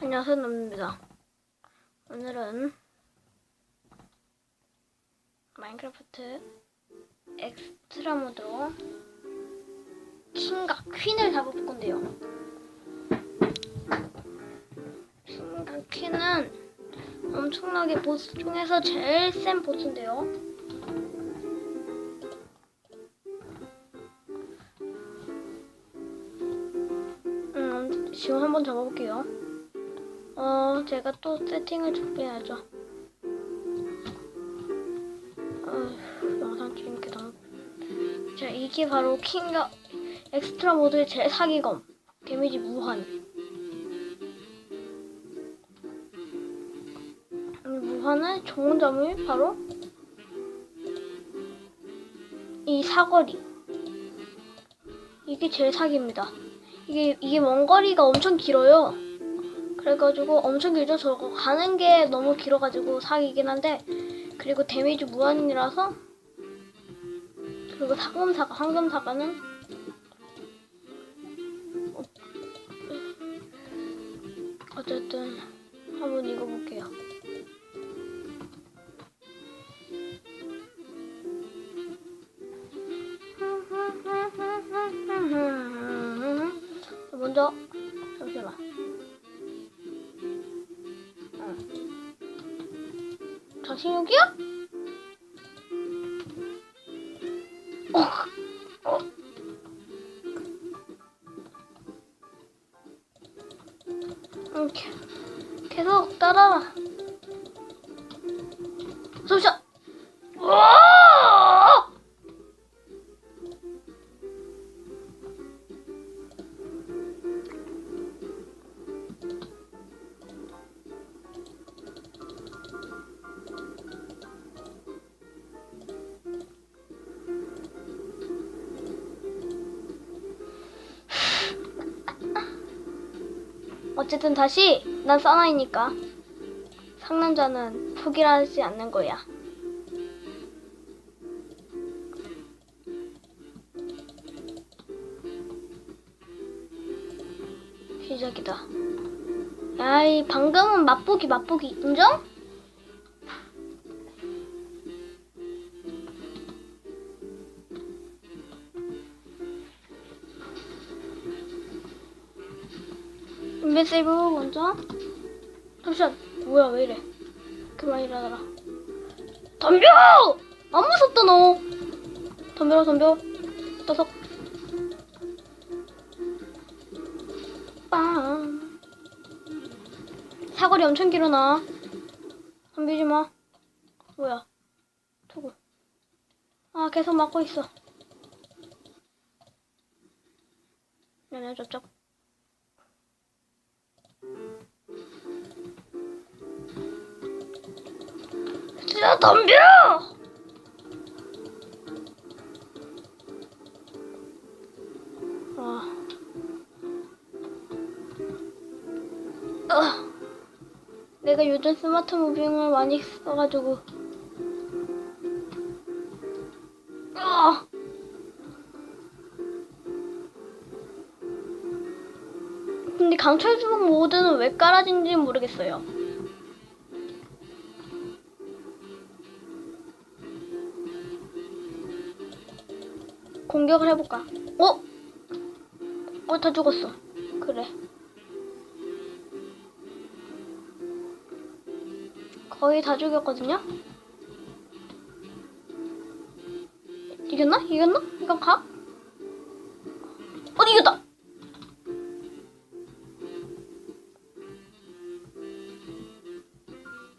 안녕하세요 남입니다. 오늘은 마인크래프트 엑스트라 모드로 킹과 퀸을 잡을 건데요. 킹과 퀸은 엄청나게 보스 중에서 제일 센 보스인데요. 음, 지금 한번 잡아볼게요 어, 제가 또 세팅을 준비해야죠. 어, 영상 찍는 게 너무. 자, 이게 바로 킹과 엑스트라 모드의 제 사기검. 데미지 무한. 이 무한의 좋은 점이 바로 이 사거리. 이게 제일 사기입니다. 이게, 이게 먼 거리가 엄청 길어요. 그래가지고 엄청 길죠. 저거 가는 게 너무 길어가지고 사기긴 한데 그리고 데미지 무한이라서 그리고 상금사가 황금사가는 어, 어쨌든 한번 읽어볼게요. 먼저 416이야? 어. 어. 음, 이렇게 계속 따라라. 잠시 어쨌든 다시 난 사나이니까 상남자는 포기하지 않는 거야. 시작이다. 야이 방금은 맛보기 맛보기 인정? 인벤 세이브 먼저? 잠시만 뭐야 왜 이래? 그만 일어나라. 덤벼! 안 무섭다 너. 덤벼라 덤벼. 떠석 빵. 사거리 엄청 길어 나. 덤비지 마. 뭐야? 투구 아 계속 막고 있어. 네네 저쪽 진짜 덤벼! 아. 아. 내가 요즘 스마트 무빙을 많이 써가지고. 아. 근데 강철 주먹 모드는 왜 깔아진지 모르겠어요. 공격을 해볼까? 어? 어, 다 죽었어. 그래. 거의 다 죽였거든요? 이겼나? 이겼나? 이건 가? 어, 이겼다!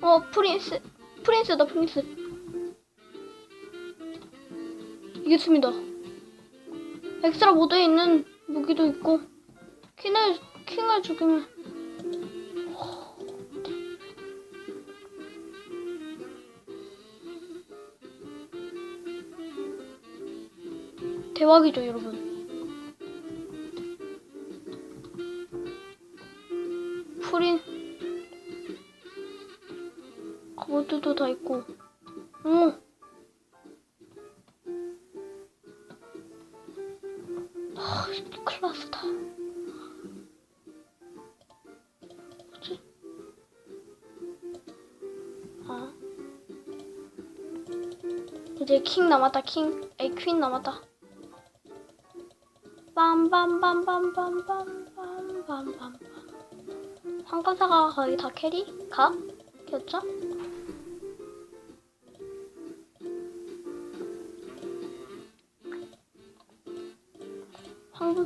어, 프린스. 프린스다, 프린스. 이겼습니다. 엑스트라 모드에 있는 무기도 있고 킹을 킹을 죽이면. 대박이죠 여러분. 프린 모드도 다 있고 아, 큰일 났어, 다. 뭐지? 아. 이제 킹 남았다, 킹. 에이, 퀸 남았다. 빰빰빰빰빰빰빰빰빰. 황금사가 거의 다 캐리? 가? 겼죠?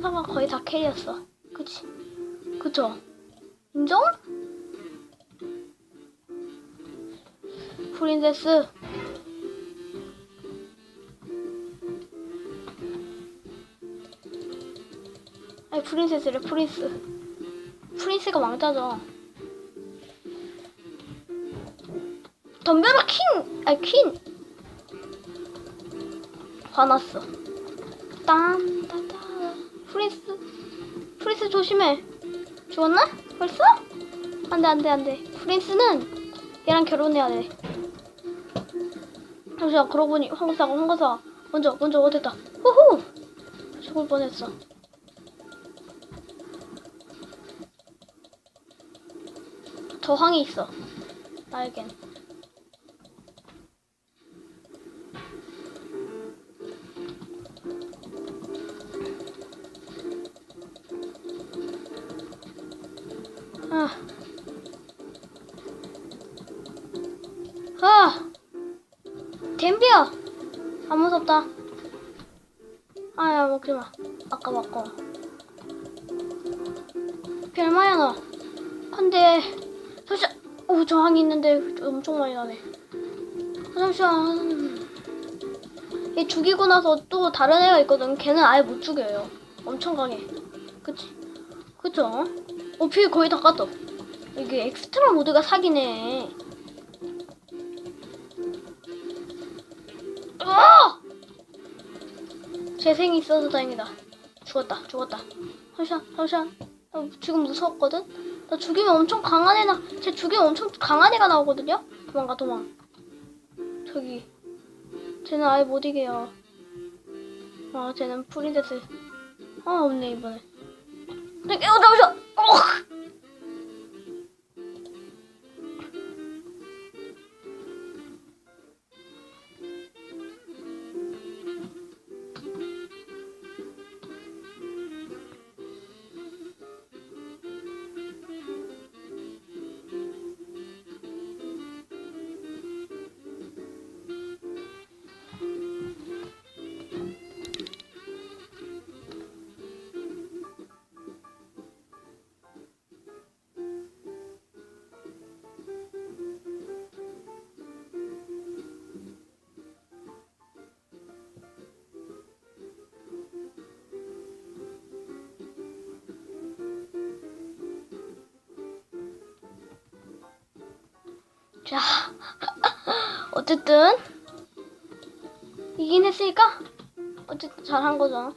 황금사가 거의 다 캐리였어 그치? 그쵸? 인정? 프린세스 아니 프린세스래 프린스 프린스가 왕자죠 덤벼라 킹! 아니 퀸! 화났어 딴따따 프린스 프린스 조심해. 죽었나? 벌써? 안돼 안돼 안돼. 프린스는 얘랑 결혼해야 돼. 잠시만 그러고 보니 황금사가 황금사 먼저 먼저 어딨다. 후후 죽을 뻔했어. 저항이 있어. 나에겐 아. 아. 댐비야. 안 무섭다. 아야 먹지 마. 아까 먹고. 별마야 너. 근데 잠시만. 오 저항이 있는데 엄청 많이 나네. 아, 잠시만. 얘 죽이고 나서 또 다른 애가 있거든. 걔는 아예 못 죽여요. 엄청 강해. 그치? 그쵸? 어, 피 거의 다 깠어. 이게 엑스트라 모드가 사기네. 아! 재생이 있어서 다행이다. 죽었다, 죽었다. 잠시만, 잠시만. 나 지금 무서웠거든? 나 죽이면 엄청 강한 애나, 쟤 죽이면 엄청 강한 애가 나오거든요? 도망가, 도망. 저기. 쟤는 아예 못 이겨요. 아, 쟤는 프린세스. 아, 없네, 이번에. 네, 어, 잠 자, 어쨌든 이긴 했으니까 어쨌든 잘한 거잖아.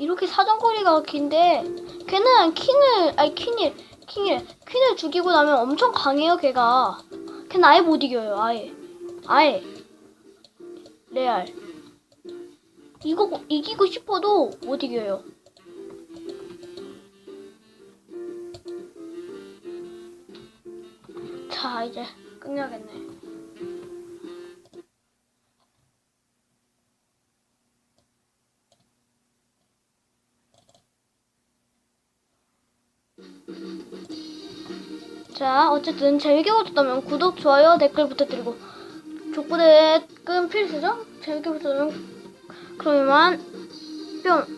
이렇게 사정거리가 긴데 걔는 킹을 아니 퀸을 킹을 퀸을 죽이고 나면 엄청 강해요 걔가. 걔는 아예 못 이겨요 아예 아예 레알. 이거 이기고 싶어도 못 이겨요. 자 이제 끝내야겠네. 자 어쨌든 재밌게 보셨다면 구독, 좋아요, 댓글 부탁드리고 족보대 끈 필수죠? 재밌게 보셨다면 그럼 이만 뿅